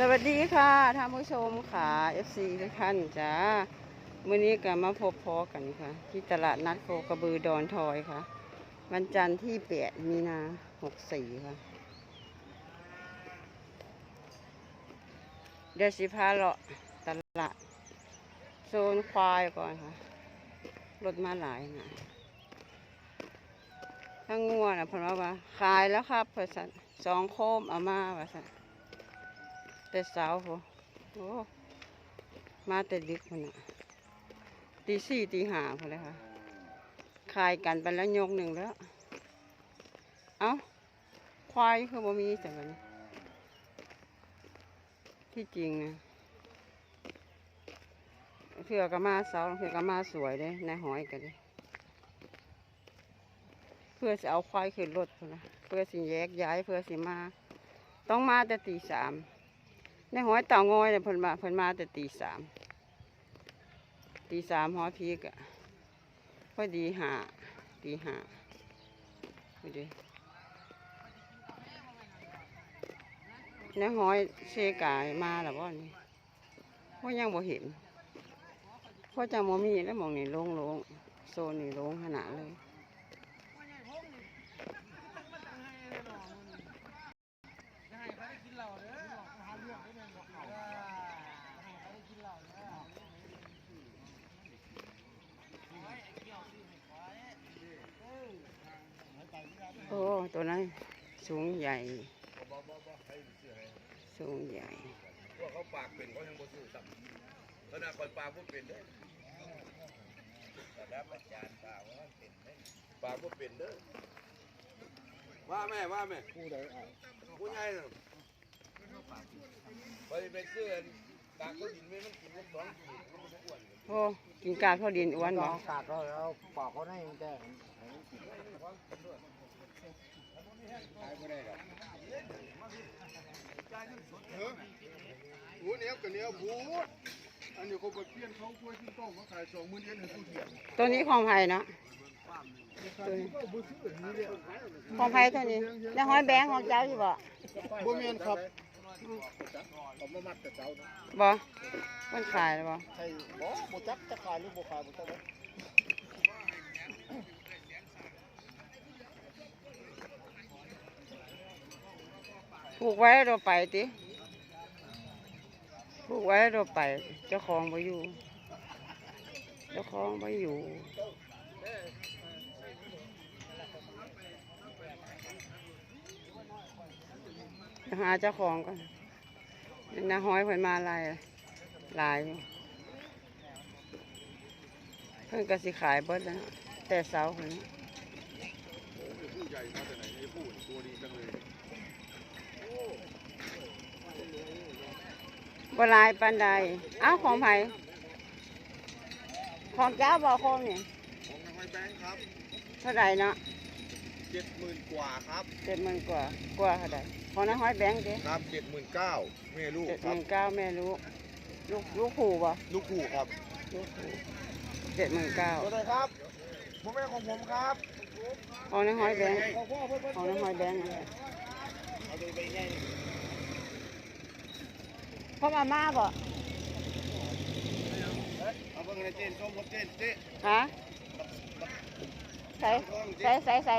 สวัสดีค่ะท่านผู้ชมค่ะ FC ทุกท่านจ้ามื่อนี้ก็มาพบพอกันค่ะ ที่ตลาดนัดโคกระบือดอนทอยค่ะ วันจันทร์ที่แปดมีนาหกสี่ค่ะ เดี๋ยวสิพาเลาะตลาด โซนควายก่อนค่ะ รถมาหลายนะถ้างัวนะพนว่าว่าขายแล้วครับเพื่อสันสองโคมเอามาว่าสัน แต่เช้าโหโอ้มาแต่ดึกมันอะตีสี่ตีห้าพอเลยค่ะขายกันไปแล้วยกหนึ่งแล้ว เอ้า ควายคือบ่มีแต่บัดนี้ที่จริงนะเพื่อก็มาเสาเพื่อก็มาสวยเด้ในหอยกันเด้เพื่อจะเอาควายขึ้นรถนะเพื่อสิแยกย้ายเพื่อสิมา ต้องมาแต่ตีสาม ในหอยเต่างอยเนี่ยเพิ่นมาเพิ่นมาแต่ตีสามตีสามหอพีกอะพอดีหาตีหาพอดีในหอยเชกายมาแล้วบ่นี่พราะยังบ่เห็นพราะจังบ่มีแล้วมองนี่โล่งๆโซนนี่โล่งขนาดเลย โอ้ ตัวนั้นสูงใหญ่ สูงใหญ่พวกเขาปากเป็นเขายังบ่สู้ซ้ำขนาดคนปากบ่เป็นเด้อระดับอาจารย์ปากว่าเป็นเด้อปากบ่เป็นเด้อว่าแม่ว่าแม่ผู้ใดอะผู้ใหญ่น่ะไปไปซื้ออันกากก็ดินไม่มันกินมันสองขีดมันบ่อ้วนโอ้กินกาดพอดินอ้วนบ่กาดเราเราปอกเขา ได้แต่หูเหนียวกับเหนียวบูดอันนี้เขาไปเปลี่ยนเขากล้วยที่ต้องมาขายสองหมื่นเยนให้ผู้เถียงตัวนี้ของไผ่เนาะตัวนี้ก็บ่ซื้ออันนี้เดียวของไผ่ตัวนี้แล้วหอยแบงของเจ้าอยู่บ่บ่แม่นครับเอามามัดแต่เจ้านะบ่มันขายแล้วบ่ใช่บ่บ่จักจะขายหรือบ่ขายบ่จัก เลยผูกไว้เราไปติผูกไว้เราไป เจ้าของบ่อยู่ เจ้าของบ่อยู่หาเจ้าของก่อนนี่าห้อยเพิ่นมาลายลายเพิ่นก็สิขายเบิดแล้วแต่เสาเพิ่นนะ ผู้ใหญ่มาแต่ไหนไอ้ผู้ตัวดีจังเลย บ่หลายปานใดเอ้าของไผของเจ้าบ่ของนี่ของห้อยแบงค์ครับเท่าไหร่เนาะ70,000กว่าครับเจ็ดหมื่นกว่ากว่าเท่าไหร่ของน้าห้อยแบงค์ดิครับ79,000แม่ลูกเจ็ดหครับมื่นเก้าแม่รู้ลูกลูกผูบ่ลูกผู้ครับลูกผูเจ็ดหมื่นเก้าตัวไหนครับพ่อแม่ของผมครับของน้าห้อยแบงค์ของพ่อเพิ่นเพิ่นของน้าห้อยแบงค์นั่นแหละเอาตัวไปใหญ่นี่ พ่อมาม่าบ่เอาเบิ่งในเจนส้มรถเจนเจ๊ฮะใส่ใส่ใส่ใส่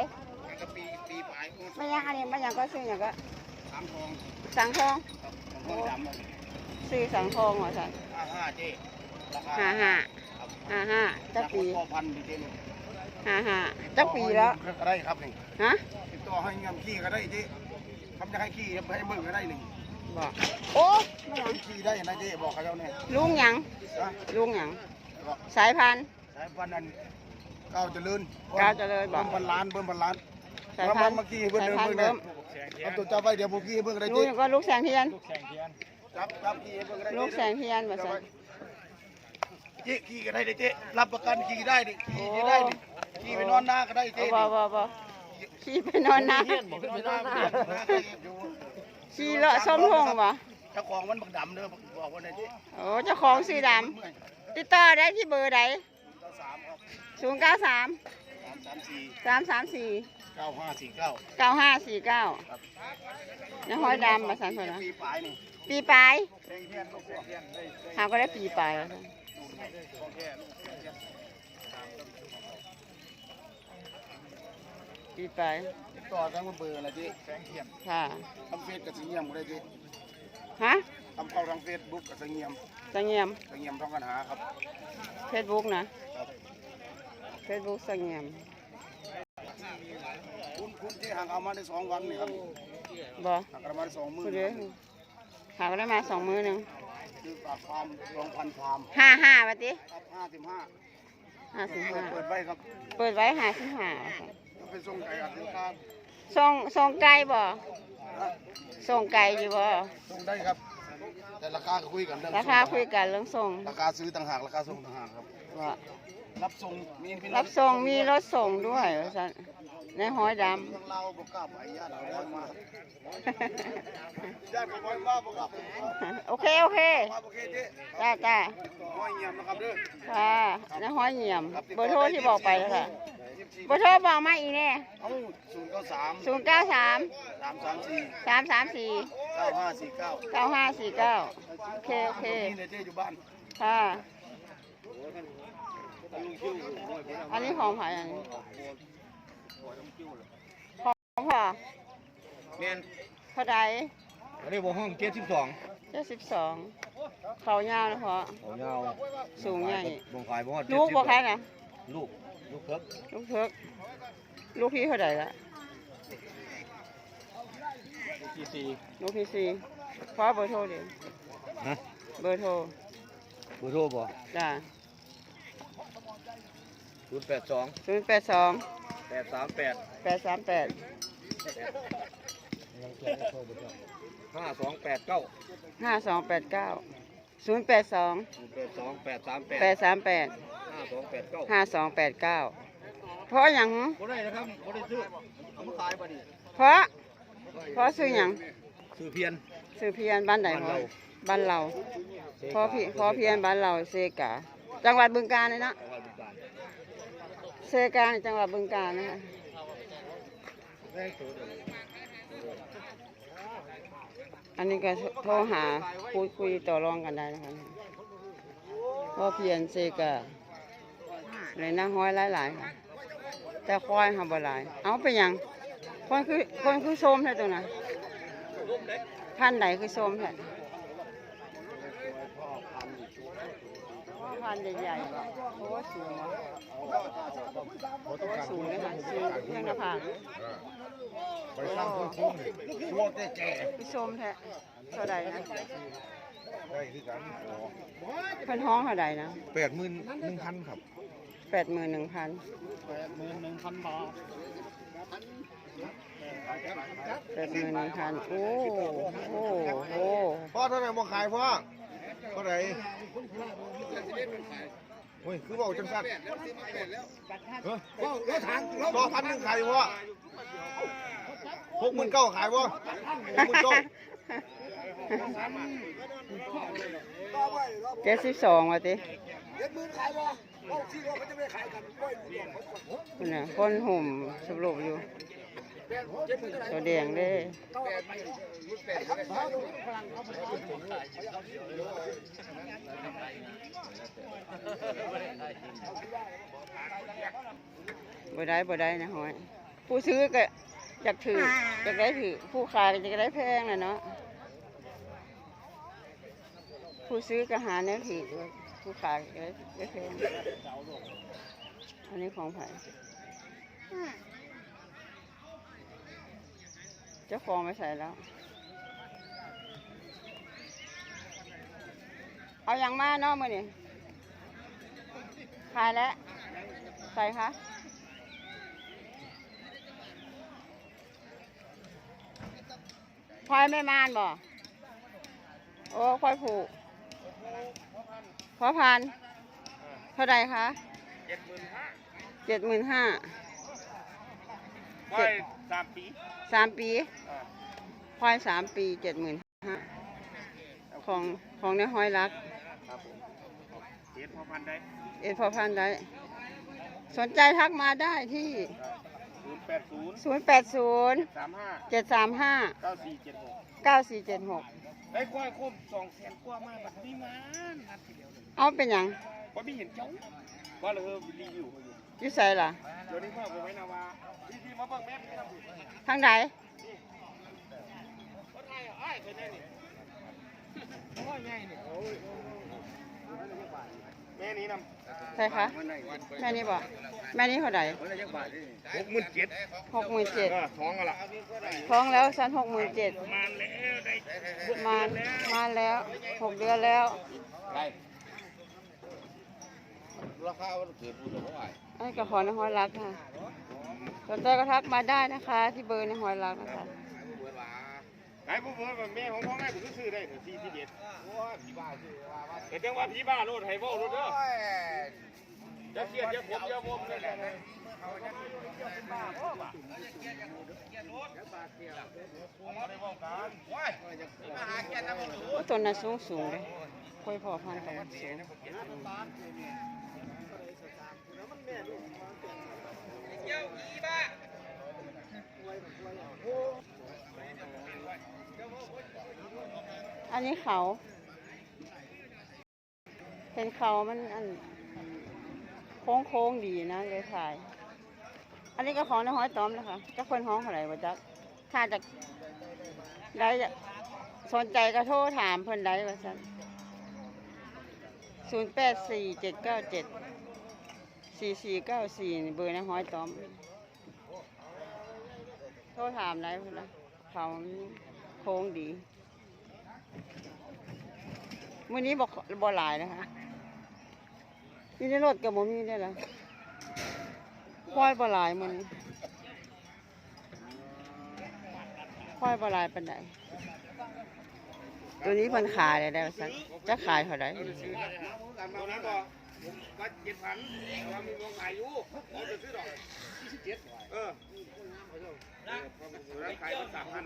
กะปีปีปลายคนไม่ยังอันนี้ไม่ยังก็ซื้ออย่างก็สามทองสังทองครับของคนดำอะซื้อสังทองเหรอสันห้าห้าเจ๊ราคาห้าห้าครับห้าห้าจักปีพ่อพันธุ์ดีเจนห้าห้าจักปีแล้วก็ได้ครับนี่ฮะติดต่อให้เงินขี้ก็ได้เจ๊ทำจะให้ขี้ให้เบิ่งก็ได้หนึ่ง บอกโอ้ไม่ยังขี้ได้นะเจ๊บอกเขาเจ้าเนี่ยลุงหยังนะลุงหยังบอกสายพันธุ์ สายพันธุ์นั้นก้าวเจริญก้าวเจริญบอก เบิ่งพันล้านเบิ่งพันล้านสายพันธุ์เมื่อกี้เบิ่งสายเบิ่งพันเบิ่ธุ์งเริ่มเอาตัวจับไปเดี๋ยวพวกขี้เบิ่งก็ได้ลุงเจ๊ยังก็ลูกแสงเทียน จับจับขี้เบิ่งก็ได้ลูกแสงเทียนมาสันเจ๊ขี้ก็ได้เจ๊รับประกันขี้ได้ดิขี้จะได้ดิขี้ไปนอนหน้าก็ได้เจ๊บ่บ่บ่ขี่ไปนอนนะไปนอนหน้าก็ได้อยู่ ขี่เลาะส้มหงบ่เจ้าของมันบักดำเด้อบอกว่าไหนเจ๊โอ้เจ้าของสีดเมื่อยำติดต่อได้ที่เบอร์ใดเก้าสามครับศูนย์เก้าสามสามสามสี่สามสามสี่เเก้าห้าสี่เก้าเก้าห้าสี่เก้าในห้อยดำมาสันพอนะปีปลายนี่ปีปลายแดงเทียนลูกแดงเทียนได้หาก็ได้ปีปลายแล้วซั่นของแค่ปีปลาย ติดต่อทั้งเบอร์อะไรที่แสงเทียนค่ะ ทำเฟซกับสีเงียมก็ได้ที่ฮะทำเข้าทางเฟซบุ๊กกับสีเงียมสังเงียมสีเงียมท้องกันหาครับ เฟซบุ๊กนะ ครับเฟซบุ๊กสังเงียม คุณคุณที่ห่างเอามาได้สองวันนี่ครับบ่ห่างกันมาได้สองมื้อผู้เดียวหาก็ได้มาสองมือหนึ่งคือปากฟาร์มรองพันฟาร์มห้าห้าวันติครับห้าสิบห้าห้าสิบห้าเปิดไว้ครับ เปิดไว้ห้าสิบห้าก็เป็นส่งไก่อัดสินค้า ส่งส่งไก่บ่นะส่งไก่อยู่บ่ส่งได้ครับ แต่ราคาก็คุยกันเรื่องราคาคุยกันเรื่องส่ง ราคาซื้อต่างหากราคาส่งต่างหากครับว่ารับส่งมีพี่น้รับส่งมีรถส่งด้วยว่าซั่นในห้อยดทางเราบอกกล้าไปญาติเรามาญาติของคนมาบอกกล้าไปำโอเคโอเคมาโอเคเจ๊จ้าจ้าห้อยเงียบนะครับเด้อค่ะในห้อยเหี่ยมเบอร์โทรที่บอกไปแล้ วค่ะเบอร์โทรบอกมาอีกแน่เอ้าศูนย์เก้าสามศูนย์เก้าสามสามสามสี่สามสามสี่เก้าห้าสี่เก้าเก้าห้าสี่เก้าโอเคโอเคนี่เลยเจ๊อยู่บ้านค่ะอันนี้ของไผ่อันนี้ของพ่อแม่นเท่าใดอันนี้บ่ห้องเจ็ดสิบสองเจ็ดสิบสองเขายาวนะพ่อเขายาวสูงใหญ่บ่ขายบ่ฮอดลูกบ่ใครนะลูก ลูกเพิกลูกเพิกลูกพี่เท่าใดละที่สี่ลูกพี่สี่พ่อเบอร์โทรดิฮะเบอร์โทรเบอร์โทรบ่จ้าศูนย์แปดสองศูนย์แปดสองแปดสามแปดแปดสามแปดห้าสองแปดเก้าห้าสองแปดเก้าศูนย์แปดสองศูนย์แปดสองแปดสามแปดแปดสามแปดห้าสองแปดเก้าห้าสองแปดเก้าเพราะอย่างบ่ได้นะครับบ่ได้ซื้อเอามาขายบ่นี่เพราะ เพราะซื้ออย่างซื้อเพียนซื้อเพียนบ้านไหนบ้านพอเราบ้านเราเพราะพี่เพราะเพียนบ้านเราเซกาจังหวัดบึงกาฬเลยเนาะจังหวัดบึงกาฬเซกาในจังหวัดบึงกาฬนะคะอันนี้ก็โทรหาพูดคุยต่อรองกันได้นะคะเพราะเพียนเซกา เลยนั่งห้อยหลายๆค่ะแต่ควายหาบ่หลาย เอาไปหยังคนคือคนคือโซมแท้ตัวน่ะพันธุ์ไหนคือโซมแท้พันธุ์ใหญ่ๆว่ะโอ้สูงว่ะโอ้สูงเลยค่ะสูงเพียงหน้าผากไปสร้างคนคุ้มช่วงแต่แก่คือโซมแท้เท่าใดนะได้คือกันเพิ่นห้องเท่าใดนะแปดหมื่นหนึ่งพันครับ แปดหมื่นหนึ่งพันแปดหมื่นหนึ่งพันบาทแปดหมื่นหนึ่งพันโอ้โอ้โอ้พ่อเท่าไหร่บ่ขายพ่อเท่าไหร่โอ้ยคือบอกจังซั่นเฮ้ยสองพันหนึ่งขายพ่อหกหมื่นเก้าขายพ่อหกหมื่นเก้าเจ็ดสิบสองว่ะติเจ็ดหมื่นขายบ่เอาสี่ร้อยเขาจะไม่ขายกั นร้อยหนึ่งคุณน่ะคนห่มสรุปอยู่ตัวแดงเด้บ่ได้บ่ได้นะหอย ผู้ซื้อก็อยากถืออยากได้ถือผู้ขายก็อยากได้แพงนะเนาะผู้ซื้อก็หาเนื้อถือ ผู้ขายก็ได้ได้แพงอันนี้ของไผ่เจ้าของไม่ใส่แล้ว เอาอย่างมาเนาะมือนี่ขายแล้ว ใส่คะควายไม่มานบ่ โอ้ควายผูก พอพันเท่าไรคะเจ็ดหมื่นห้าเจ็ดหมื่นห้าควายสามปีสามปีควายสามปีเจ็ดหมื่นห้าของของในห้อยรักเอ็ดพอพันได้เอ็ดพอพันได้ สนใจทักมาได้ที่ศูนย์แปดศูนย์สามห้าเจ็ดสามห้าเก้าสี่เจ็ดหกเก้าสี่เจ็ดหก ไอ้ควายคมสองแสนกว่ามากแบบนี้มานัดทีเดียวเลยเอาเป็นหยังพอไม่เห็นเจ้าว่าเลยรีวิวเขาอยู่อยุ่ใส่ล่ะ เดี๋ยวนี้พ่อผมไว้นะว่าพี่พี่มาเบิ่งแม่พี่ทำอยู่ทางใดคนไทยอะไอ้เคยได้นี่โอ้ยไงนี่โอ้ย แม่นี้นำใช่คะแม่นี่บอกแม่นี่เท่าไหร่หกหมื่นเจ็ดหกหมื่นเจ็ดท้องกันละท้องแล้วสันหกหมื่นเจ็ดมาแล้วได้มามาแล้วหกเดือนแล้วได้ราคามันเกิดพูดเท่าไหร่อันนี้ก็ขอในหอยรักค่ะสนใจก็ทักมาได้นะคะ ที่เบอร์ในหอยรักนะคะเวลา ไอ้ผมว่าแม่ของพ่อแม่ผมก็ซื้อได้ถึงสี่สิบเอ็ดโอ้ยพี่บ้าชื่อว่าว่าแต่จังว่าพี่บ้าโลดไฮโวโลดเด้อโอ้ยจะเครียดจะขมจะวมเลยนะมาหาแกนะมันรู้โอ้ต้นน่ะสูงสูงเลยค่อยพอพันธุ์กับมันสูงอั นนี้เขาเห็นเขามันอันโค้งโค้งดีนะเลยถ่าย อันนี้ก็ของในห้อยต้อมนะคะก็คนห้องเท่าไร่วะจ๊ะถ้าจะได้สนใจก็โทรถามเพิ่นได้ว่าซั่นศูนย์แปดสี่เจ็ดเก้าเจ็ดสี่สี่เก้าสี่เบอร์ในห้อยต้อม โทรถามได้เพิ่นละเขาโค้งดี มื้อนี้บอกบ่หลายนะคะนี่ในรถกับบ่มีได้ละควายบ่หลายมันควายบ่หลายปานใดตัวนี้มันขายได้แล้วซั่นจะขายเท่าไหร่ ผมว่าเจ็ดพันเรามีเงินขายอยู่ผมจะซื้อดอกยี่สิบเจ็ดเออขายสามพัน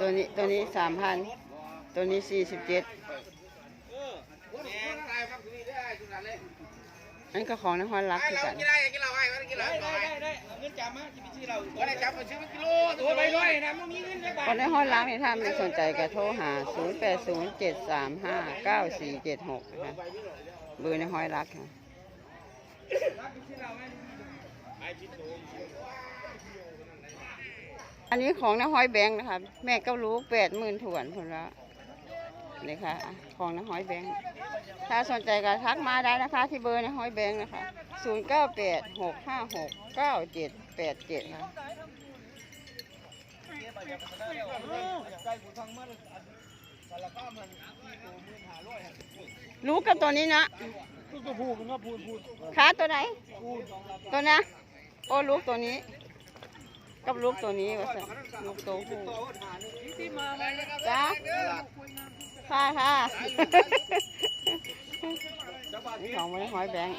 ตัวนี้ตัวนี้3,000ตัวนี้47แม่ตายครับคุณนี่ได้ทุกนั้นเลยอันก็ของนครรักไอ้คือเรากันกินได้กินเราไอ้ไม่ได้กินเราได้ได้เงินจำมาที่พี่ชื่อเราก็ได้จับมาซื้อกิโลตัวไปด้วยนะมันมีเงินจักบาทคนในห้องล้างนี่ยถ้าไม่สนใจก็โทรหา 0 8 0 7 3 5 9 4 7 6นะคะ เบอร์ในห้อยรักค่ะอันนี้ของในห้อยแบงค์นะคะ แม่ก็รู้แปดหมื่นถวนคนละนี่ค่ะ ของในห้อยแบงค์ถ้าสนใจก็ทักมาได้นะคะ ที่เบอร์ในห้อยแบงค์นะคะ0 9 8 6 5 6 9 7 8 7ค่ะรู้ กับตัวนี้นะตัวผู้มันว่าพูดพูดขาตัวไหน ตัวนะ โอ้ลูกตัวนี้ กับลูกตัวนี้ว่าสันลูกตัวผู้จ้าค่ะค่ะนี่ของมันหอยแบงค์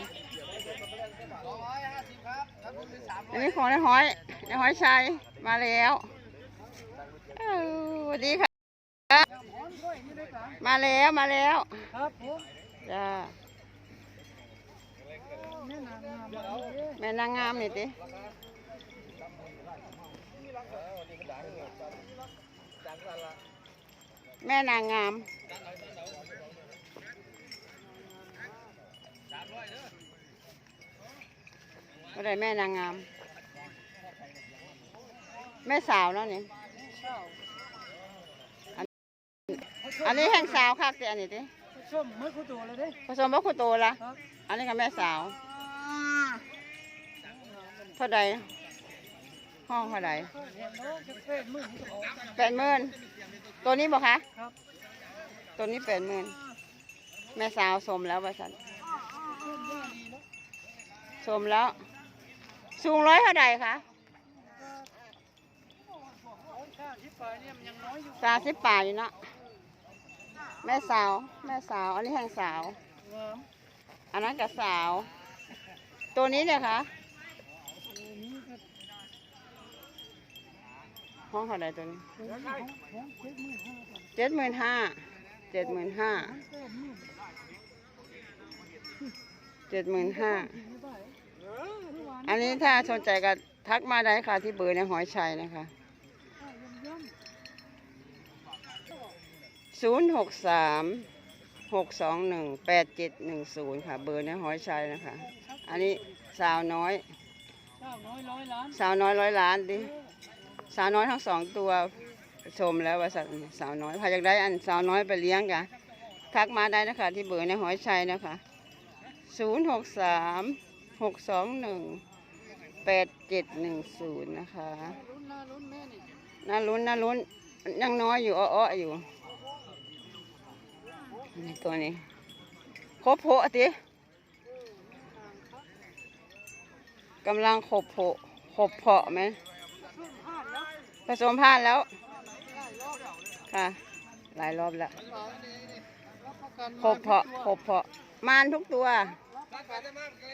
อันนี้ของในหอยในหอยชัยมาแล้วเอ้าสวัสดีค่ะ มาแล้วมาแล้วครับผมจ้าแม่นางงามนี่ติแม่นางงามก็ได้แม่นางงาม แม่สาวเนาะนี่ อันนี้แห่งสาวคักติอันนี้ติส้มเมื่อคุโตเลยเด้ผสมบ่คุโตละครับอันนี้ก็แม่สาว เท่าใดห้องเท่าใดเห็นแล้วจะเป็นมือที่ออกแปดหมื่นตัวนี้บอกคะ ครับตัวนี้แปดหมื่นแม่สาวสมแล้วว่าสันสมแล้ว สูงร้อยเท่าใดคะค่าที่ปลายเนี่ยมันยังน้อยอยู่สามสิบป่าอยู่เนาะ แม่สาว แม่สาว อันนี้แห่งสาวงามอันนั้นกับสาว ตัวนี้เนี่ยคะตัวนี้ก็ห้องเท่าใดตัวนี้ตัวนี้ของของเจ็ดหมื่นห้าพันเจ็ดหมื่นห้าเจ็ดหมื่นห้ามันแปดหมื่นเจ็ดหมื่นห้าไม่ได้เออเมื่อวานอันนี้ถ้าสนใจก็ทักมาได้ค่ะที่เบอร์ในหอยชัยนะคะ ศูนย์หกสามหกสองหนึ่งแปดเจ็ดหนึ่งศูนย์ค่ะ เบอร์ในหอยชัยนะคะ อันนี้สาวน้อยสาวน้อยร้อยล้านดิสาวน้อยทั้งสองตัวชมแล้วว่าสัตว์สาวน้อยใครอยากได้อันสาวน้อยไปเลี้ยงกะทักมาได้นะคะ ที่เบอร์ในหอยชัยนะคะศูนย์หกสามหกสองหนึ่งแปดเจ็ดหนึ่งศูนย์นะคะน่าลุ้นน่าลุ้นยังน้อยอยู่อ้อๆอยู่ นี่ตัวนี้ครบโพะติกำลังขบโพะขบเพาะไหมผสมพันธุ์แล้ว ค่ะ หลายรอบแล้วครบเพาะครบเพาะมานทุกตัว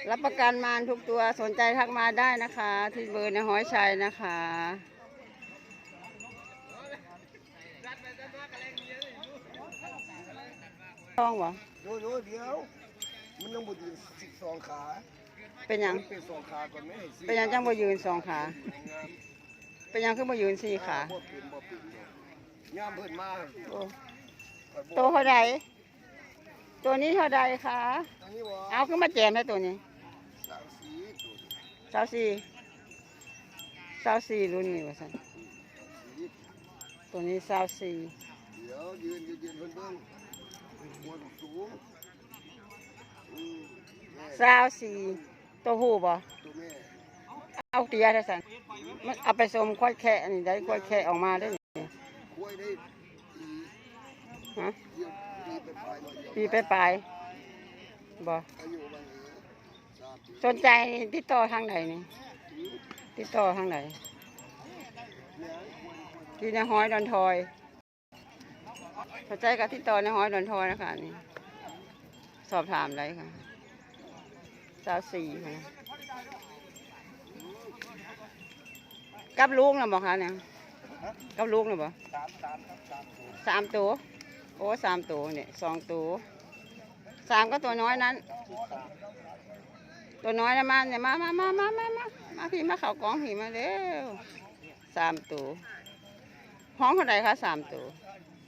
รับประกันมานทุกตัวสนใจทักมาได้นะคะ ที่เบอร์ในหอยชัยนะคะ ท้องวะโยโย่เดียว มันต้องบดยืนสิบสองขาเป็นหยัง เป็นสองขาก่อนไหมสิเป็นหยังจังบ่ยืนสองขาเป็นหยังขึ้นบ่ยืนสี่ขาบ่เป็นบ่เป็นยามเพิ่นมาโอ้ข่อยบอกตัวเท่าใดตัวนี้เท่าใดคะอันนี้บ่เอาขึ้นมาแจมให้ตัวนี้สามสีตัวนี้เศร้าสี่เศร้าสี่รุ่นนี้ว่าสันสีตัวนี้เศร้าสี่เดี๋ยวยืนยืนยืนเพิ่นเบิ่งหัว สูงอืมแม่เศร้าสี่ตัวหูบ่เอาเตียได้สันมันเอาไปสมค่อยแค่นนี้ได้ค่อยแค่ออกมาได้นี่ฮะปีไปไปบ่สนใจติดต่อทางไหนนี่ติดต่อทางไหนที่ในห้อยดอนทอย สนใจกับติดต่อในห้อยดอนทอยนะคะนี่สอบถามได้ค่ะเศร้าสี่ค่ะกับลูกนะบอกค่ะเนี่ยกับลูกนะบอกสามสาสามตัวโอ้สามตัวเนี่ยสองตัวสามก็ตัวน้อยนั้น ตัวน้อยนะมาเนี่ยมามามามามามามาพี่มาเขากองพี่มาเร็วสามตัวห้องเท่าไหร่คะสามตัว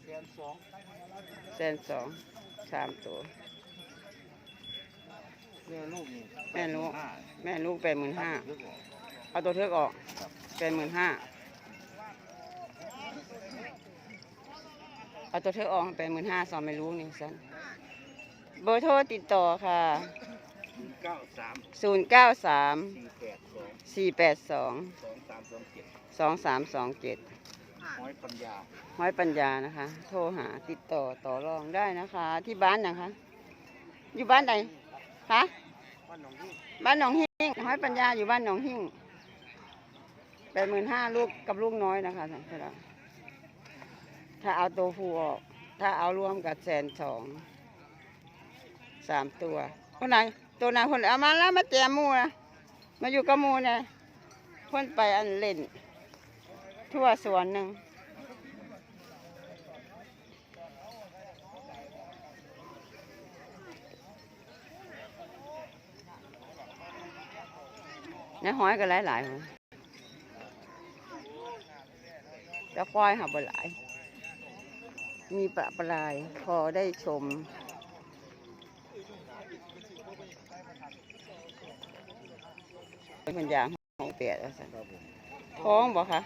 เดือนสอง แสนสองสามตัวเดือนลูกนี่แม่ลูกห้าแม่ลูกแปดหมื่นห้าเดือนกว่าเอาตัวเทือกออกแปดหมื่นห้าเอาตัวเทือกออกแปดหมื่นห้าสองไม่รู้นี่สันเบอร์โทรติดต่อค่ะเก้าสามศูนย์เก้าสามสี่แปดสองสี่แปดสองสองสามสองเจ็ด สองสามสองเจ็ดน้อยปัญญาห้อยปัญญานะคะ โทรหาติดต่อต่อรองได้นะคะ ที่บ้านนะคะ อยู่บ้านไหนคะบ้านหนองยี่บ้านหนองหิ่งห้อยปัญญาอยู่บ้านหนองหิ่งแปดหมื่นห้าลูกกับลูกน้อยนะคะท่านผู้ชมถ้าเอาตัวผู้ออกถ้าเอารวมกับแสนสองสามตัวคนไหนตัวไหนคนเอามาแล้วมาแจมหมูนะมาอยู่กับหมูเนี่ยคนไปอันเล่น ทั่วสวนหนึ่ง ในห้อยก็หลายหลายๆหัวจะควายหาบ่หลาย มีประปรายพอได้ชมเป็นอย่างของเปียดแล้วสันท้องบอกคะ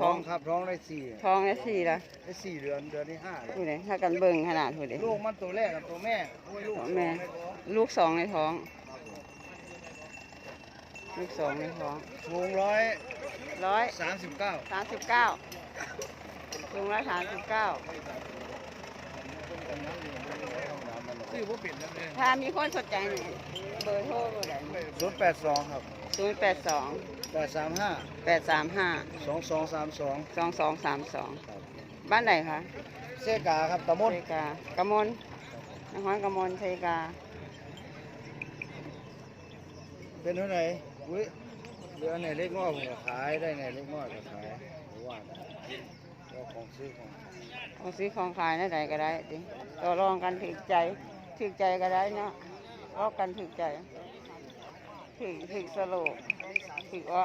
ท้องครับท้องได้สี่ท้องได้สี่ละได้สี่เดือนเดือนที่ห้าแล้วดูเลยถ้ากันเบิ่งขนาดดูเลยลูกมันตัวแรกกับตัวแม่โอ้ยลูกแม่ ลูกสองในท้อง ลูกสองในท้องสูงร้อยร้อยสามสิบเก้าสามสิบเก้าลุงร้อยสามสิบเก้าชื่อว่าเป็นแล้วเนี่ยถ้ามีคนสนใจนี่เบอร์โทรเบอร์ไหนศูนย์แปดสองครับศูนย์แปดสองแปดสามห้าแปดสามห้าสองสองสามสองสองสองสามสองบ้านไหนคะเซกาครับตะมดเซกากำมลนครกำมลเซกาเป็นเท่าไหร่ อุ้ยเรือไหนเล็กน้อยผมก็ขายได้ไหนเล็กน้อยก็ขายหรือว่าก็ของซื้อของของซื้อของขายนั่นไหนก็ได้ดิต่อรองกันถึกใจถึกใจก็ได้เนาะรอบกันถึกใจถึกถึกสโลถึกอะ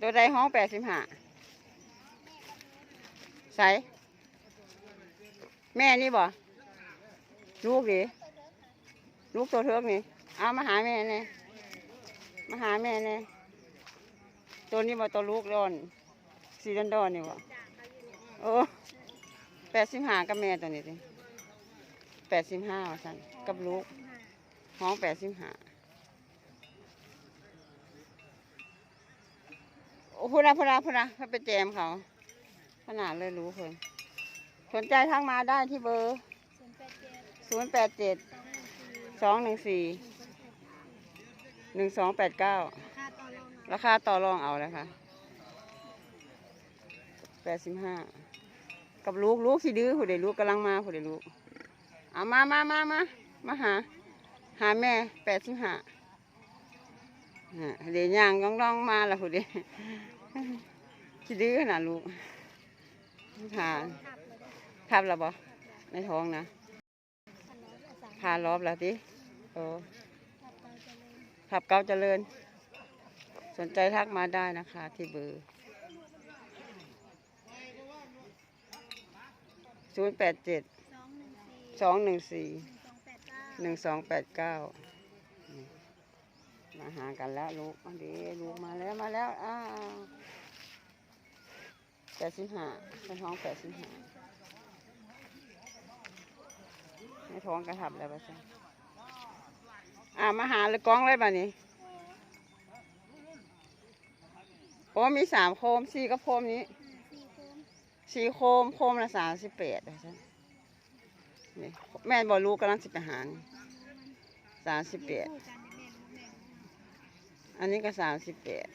ตัวใดห้องแปดสิบห้าใส่แม่นี่บ่ลูกดิลูกตัวเทือกนี่เอามาหาแม่เน่มาหาแม่เน่ตัวนี้บ่ตัวลูกดอนสีดอนดอนนี่บ่โอ้แปดสิบห้ากับแม่ตัวนี้ดิแปดสิบห้าสันกับลูกห้องแปดสิบห้า โอ้ พูดนะพูดนะพูดนะเขาไปแจมเขา ขนาดเลยรู้เพิ่นสนใจทักมาได้ที่เบอร์ศูนย์แปดเจ็ดสองหนึ่งสี่หนึ่งสองแปดเก้าราคาต่อรองเอาเลยค่ะแปดสิบห้ากับลูกลูกสิดื้อผู้ใดลูกกำลังมาผู้ใดลูกเอามามามามามาหา หาแม่แปดสิบห้า เดี๋ยวย่างย่องร้องมาแล้วคุณดิคิดดื้อขนาดลูกผ่าทับแล้วบ่ในท้องนะผ่ารอบแล้วติโอ้ขับเก้าเจริญ สนใจทักมาได้นะคะ ที่เบอร์ศูนย์แปดเจ็ดสองหนึ่งสี่หนึ่งสองแปดเก้า มาหากันแล้วลูกเอาดีลูกมาแล้วมาแล้วอ้าวแปดสิบห้าในท้องแปดสิบห้าในท้องกระทับแล้วป่ะจ๊ะอ่ามาหาเลยกล้องเลยบ่านี้โอ้มีสามโคมสี่ก็โคมนี้สี่โคมโคมละสามสิบแปดนะจ๊ะนี่แม่บอกลูกกำลังสิบไปหาสามสิบแปด อันนี้ก็สามสิบแปด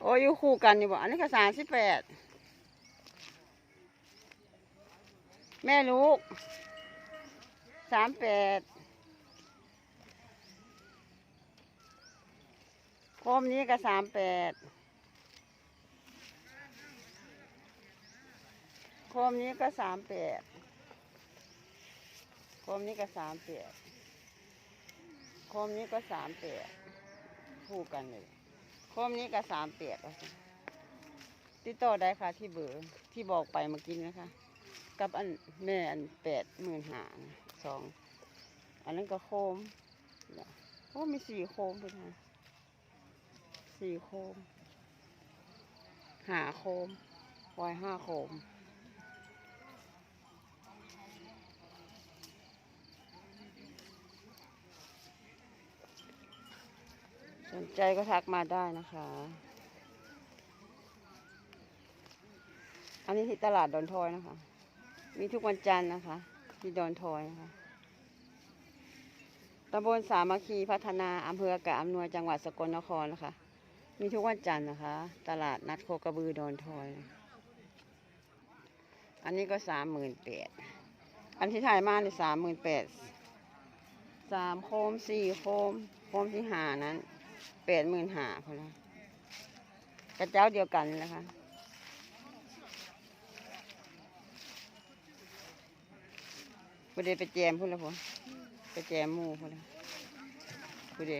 โอ้ยอยู่คู่กันนี่บ่อันนี้ก็สามสิบแปดแม่ลูกสามแปดโคมนี้ก็สามแปดโคมนี้ก็สามแปดโคมนี้ก็สามแปด คมนี้ก็สามเปียกคู่กันเลยโคมนี้ก็สามเปียกอะค่ะติดต่อได้ค่ะที่เบอร์ที่บอกไปเมื่อกี้นะคะ กับอันแม่อันแปดหมื่นหาสองอันนั้นก็โคมโอ้มีสี่โคมเลยค่ะสี่โคมหาโคมปล่อยห้าโคม สนใจก็ทักมาได้นะคะ อันนี้ที่ตลาดดอนทอยนะคะ มีทุกวันจันทร์นะคะ ที่ดอนทอยนะคะตำบลสามัคคีพัฒนาอำเภอกะอำนวยจังหวัดสกลนครนะคะ มีทุกวันจันทร์นะคะ ตลาดนัดโคกระบือดอนทอย อันนี้ก็สามหมื่นแปดอันที่ถ่ายมาเนี่ยสามหมื่นแปดสามโคมสี่โคมโคมที่หานั้น แปดหมื่นหาพอละกระเจ้าเดียวกันนะคะพอดีไปแจมพุ่นละพอไปแจมหมูพุ่นละพอดี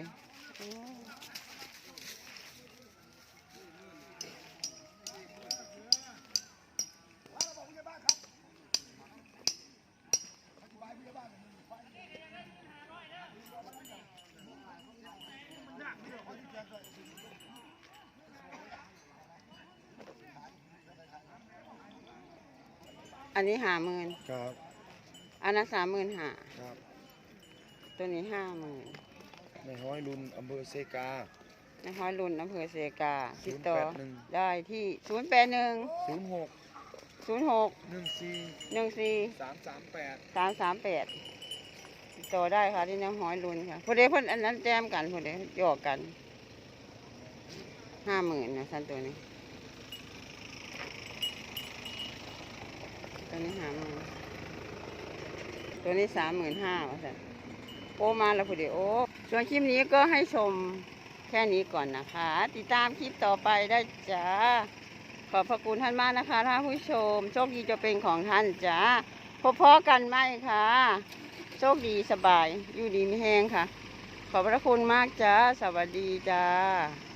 นนี้หาหมื่นครับ อันนั้นสามหมื่นหาครับตัวนี้ห้าหมื่นในห้อยลุนอำเภอเซกาในห้อยรุ่นอำเภอเสกาติดต่อ081ได้ที่ศูนย์แปดหนึ่งศูนย์หกศูนย์หกหนึ่งสี่หนึ่งสี่สามสามแปดสามสามแปดติดต่อได้ค่ะที่น้ำห้อยรุ่นค่ะพอดีเพิ่นอันนั้นแจมกันพอดีหยอกกันห้าหมื่นนะสันตัวนี้ ตัวนี้หามื่นตัวนี้สามหมื่นห้าว่าสันโอมาแล้วพอดีโอส่วนคลิปนี้ก็ให้ชมแค่นี้ก่อนนะคะ ติดตามคลิปต่อไปได้จ้า ขอบพระคุณท่านมากนะคะท่านผู้ชม โชคดีจะเป็นของท่านจ้าพบพอกันไหมคะโชคดีสบาย อยู่ดีไม่แห้งค่ะ ขอบพระคุณมากจ้า สวัสดีจ้า